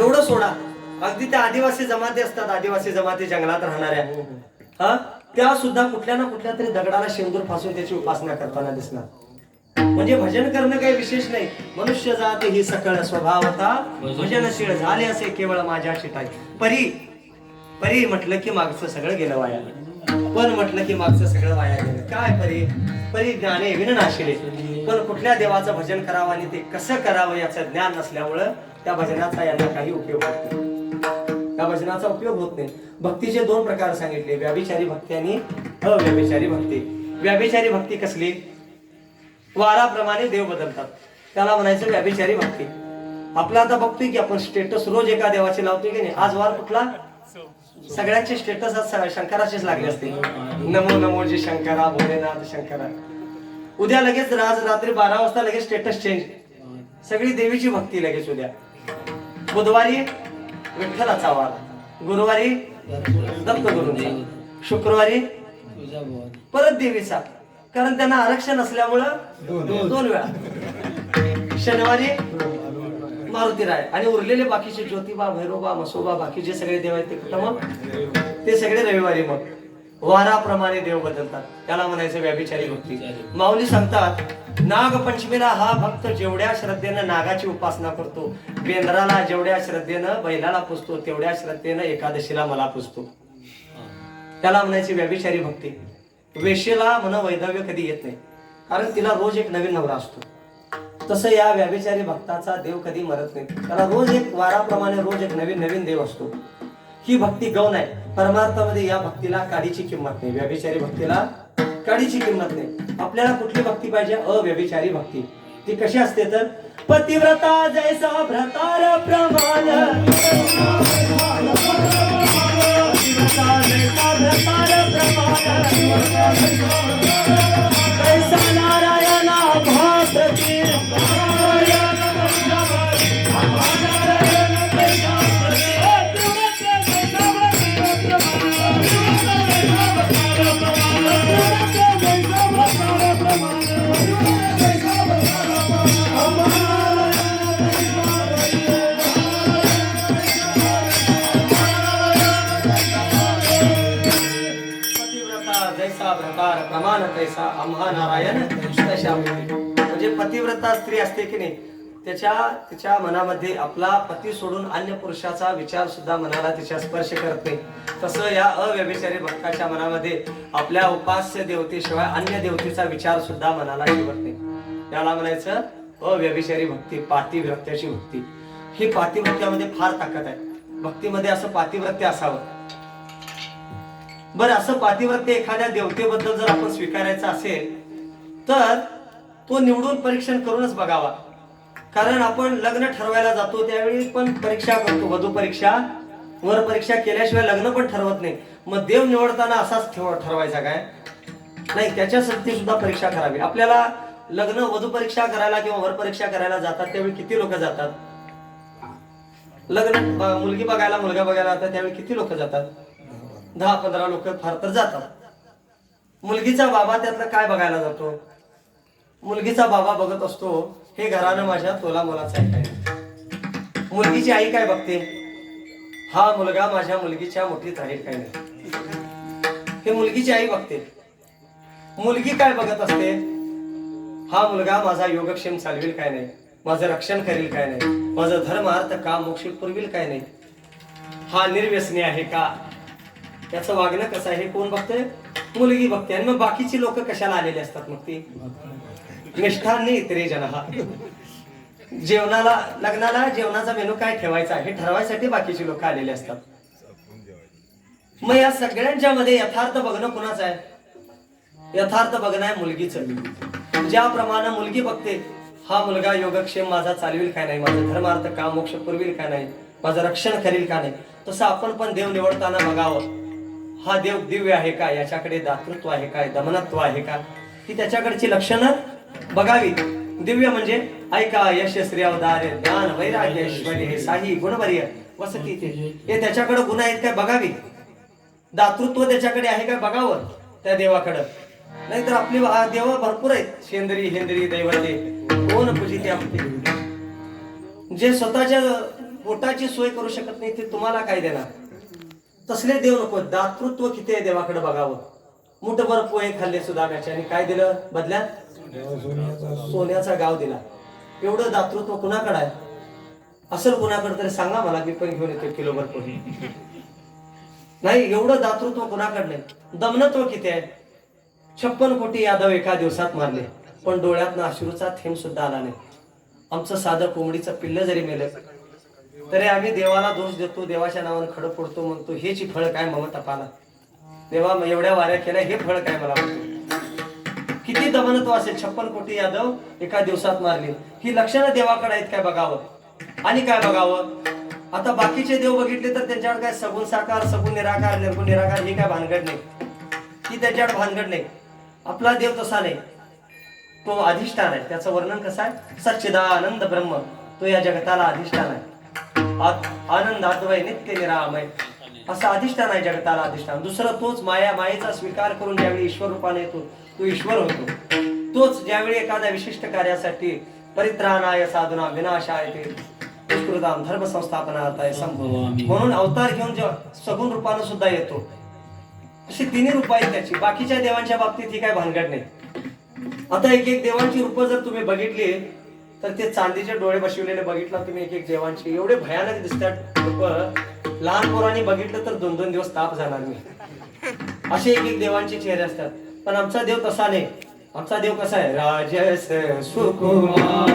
एवढं सोडा. अगदी त्या आदिवासी जमाती असतात आदिवासी जमाती जंगलात राहणाऱ्या. हा? त्या सुद्धा कुठल्या ना कुठल्या तरी दगडाला शेंदूर फासून त्याची उपासना करताना दिसणार. म्हणजे भजन करणं काही विशेष नाही. मनुष्य जात ही सकळ स्वभावता भजनशील झाले असे केवळ माझ्या चिताय परी परी म्हटलं की मागचं सगळं गेलं वाया. पण म्हटलं की मागचं सगळं वाया गेलं. काय परी? परी ज्ञाने विननाशिले पण कुठल्या देवाचं भजन करावं आणि ते कसं करावं याचं ज्ञान नसल्यामुळं त्या भजनाचा यांना काही उपयोग होत नाही. त्या भजनाचा उपयोग होत नाही. भक्तीचे दोन प्रकार सांगितले. व्याभिचारी भक्ती आणि अव्यभिचारी भक्ती. व्याभिचारी भक्ती कसली? वाराप्रमाणे देव बदलतात. त्याला म्हणायचं व्याभिचारी भक्ती. आपला आता बघतोय की आपण स्टेटस रोज एका देवाचे लावतोय की नाही? आज वार कुठला? सगळ्यांचे स्टेटस आज शंकराचेच लागले असते. नमो नमो जे शंकरा भोलेनाथ शंकरा. उद्या लगेच राज रात्री बारा वाजता लगेच स्टेटस चेंज सगळी देवीची भक्ती लगेच उद्या. बुधवारी विठ्ठलाचा वार गुरुवारी दत्तगुरूंचा शुक्रवारी परत देवीचा. कारण त्यांना आरक्षण असल्यामुळं दोन वेळा. शनिवारी मारुती राय आणि उरलेले बाकीचे ज्योतिबा भैरोबा मसोबा बाकीचे सगळे देव आहेत ते कुठं मग ते सगळे रविवारी मग. वाराप्रमाणे देव बदलतात. त्याला म्हणायचं व्याभिचारी भक्ती. माऊली सांगतात नागपंचमीला हा भक्त जेवढ्या श्रद्धेनं नागाची उपासना करतो बेंद्राला जेवढ्या श्रद्धेनं बैलाला पुजतो तेवढ्या श्रद्धेनं एकादशीला मला पुजतो त्याला म्हणायची व्याभिचारी भक्ती. वेशेला म्हण वैधव्य कधी येत नाही. कारण तिला रोज एक नवीन नवरा असतो. तसं या व्याभिचारी भक्ताचा देव कधी मरत नाही. त्याला रोज एक वाराप्रमाणे रोज एक नवीन नवीन देव असतो. ही भक्ती गौण आहे. परमार्थामध्ये या भक्तीला काडीची किंमत नाही. व्याभिचारी भक्तीला काडीची किंमत नाही. आपल्याला कुठली भक्ती पाहिजे? अव्यभिचारी भक्ती. ती कशी असते तर पतिव्रता जैसा भ्रतार प्रमाण. भ्रतार प्रमाण तैसा आम्हा नारायण तशा म्हणजे पतिव्रता स्त्री असते की नाही त्याच्या तिच्या मनामध्ये आपला पती सोडून अन्य पुरुषाचा विचार सुद्धा मनाला तिच्या स्पर्श करत नाही. तसं या अव्यभिचारी भक्ताच्या मनामध्ये आपल्या उपास्य देवतेशिवाय अन्य देवतेचा विचार सुद्धा मनाला निवडते नाही. त्याला म्हणायचं अव्यभिचारी भक्ती पातिव्रत्याची भक्ती. ही पातिव्रत्यामध्ये फार ताकद आहे. भक्तीमध्ये असं पातिव्रत्य असावं. बरं असं पातिव्रत्य एखाद्या देवतेबद्दल जर आपण स्वीकारायचं असेल तर तो निवडून परीक्षण करूनच बघावा. कारण आपण लग्न ठरवायला जातो त्यावेळी पण परीक्षा करतो वधू परीक्षा. वर परीक्षा केल्याशिवाय लग्न पण ठरवत नाही. मग देव निवडताना असाच ठेव- ठरवायचा काय? नाही त्याच्यासाठी सुद्धा परीक्षा करावी. आपल्याला लग्न वधू परीक्षा करायला किंवा वर परीक्षा करायला जातात त्यावेळी किती लोक जातात? लग्न मुलगी बघायला मुलगा बघायला जातात त्यावेळी किती लोक जातात? दहा पंधरा लोक फार तर जातात. मुलगीचा बाबा त्यातलं काय बघायला जातो? मुलगीचा बाबा बघत असतो हे घरानं माझ्या तोला मुलाचं आहे काय? मुलगीची आई काय बघते? हा मुलगा माझ्या मुलगीच्या मुठीत आहे काय नाही. हे मुलगीची आई बघते. मुलगी काय बघत असते? हा मुलगा माझा योगक्षेम चालवेल काय नाही? माझं रक्षण करेल काय नाही? माझं धर्मार्थ का मोक्ष पुरविल काय नाही? हा निर्व्यसनी आहे का? त्याचं वागणं कसं आहे हे कोण बघतंय? मुलगी बघते. आणि मग बाकीची लोक कशाला आलेली असतात मग ती? निष्ठांनी इतरे जन. हा जेवणाला लग्नाला जेवणाचा मेनू काय ठेवायचा हे ठरवायसाठी बाकीची लोक आलेली असतात. मग या सगळ्यांच्या मध्ये यथार्थ बघणं कुणाचं आहे? यथार्थ बघणं आहे मुलगीचं. ज्याप्रमाणे मुलगी बघते हा मुलगा योगक्षेम माझा चालवील काय नाही? माझं धर्मार्थ काम मोक्ष पुरविल काय नाही? माझं रक्षण करील का नाही? तसं आपण पण देव निवडताना बघावं. हा देव दिव्य आहे का? याच्याकडे दातृत्व आहे काय दमनत्व आहे का? ही त्याच्याकडची लक्षणं बघावी. दिव्य म्हणजे ऐका यश श्री ज्ञान वैराग्य ऐश्वर्य हे साही गुणवर्य वसती हे त्याच्याकडे गुण आहेत काय बघावी? दातृत्व त्याच्याकडे आहे काय बघावं? त्या देवाकडं. नाहीतर आपली देव भरपूर आहेत. शेंद्री हेंद्री दैवते. कोण पूजिते आपली जे स्वतःच्या पोटाची सोय करू शकत नाही ते तुम्हाला काय देणार? तसले देव नको दातृत्व किती आहे देवाकडे बघावं? मुठभर पोहे खाल्ले सुद्धा आणि काय दिलं बदल्यात? सोन्याचा गाव दिला. एवढं दातृत्व कुणाकडे आहे? असं कुणाकडे तरी सांगा मला मी पण घेऊन येतो किलोभर पोहे. नाही एवढं दातृत्व कुणाकडे नाही. दमनत्व किती आहे? छप्पन कोटी यादव एका दिवसात मारले पण डोळ्यातनं अश्रूचा थेंब सुद्धा आला नाही. आमचं साधं कोंबडीचं पिल्ल जरी मेलं तरी आम्ही देवाला दोष देतो देवाच्या नावानं खडं फोडतो म्हणतो हेच फळ काय मम तपाला देवा एवढ्या वाऱ्या केल्या हे फळ काय मला? किती किती दमनत्व असेल छप्पन कोटी यादव एका दिवसात मारले. ही लक्षणं देवाकडे आहेत काय बघावं? आणि काय बघावं? आता बाकीचे देव बघितले तर त्यांच्याकडे काय सगुण साकार सगुण निराकार निर्गुण निराकार हे काय भानगड नाही. ही त्याच्यावर भानगड नाही. आपला देव तसा नाही. तो अधिष्ठान आहे. त्याचं वर्णन कसं आहे? सच्चिदानंद ब्रह्म. तो या जगताला अधिष्ठान आहे. आ- आनंद अद्वय नित्य निरामय. असं अधिष्ठान आहे जगताला अधिष्ठान. दुसरं तोच माया मायेचा स्वीकार करून ज्यावेळी ईश्वर रूपाने येतो तो ईश्वर होतो. तोच ज्यावेळी एखाद्या विशिष्ट कार्यासाठी परित्राणाय साधना विनाशाय ते दुष्कृताम धर्म संस्थापनार्थाय संभव म्हणून अवतार घेऊन जेव्हा सगुण रूपानं सुद्धा येतो अशी तिन्ही रूप आहेत त्याची. बाकीच्या देवांच्या बाबतीत ही काय भानगड नाही. आता एक एक देवांची रूप जर तुम्ही बघितली तर ते चांदीचे डोळे बसवलेले बघितलं तुम्ही एक एक देवांची एवढे भयानक दिसतात लोक. लहान पोरांनी बघितलं तर दोन दोन दिवस ताप जाणार मी. असे एक एक देवांचे चेहरे असतात. पण आमचा देव तसा नाही. आमचा देव कसा आहे? राजस सुकुमार.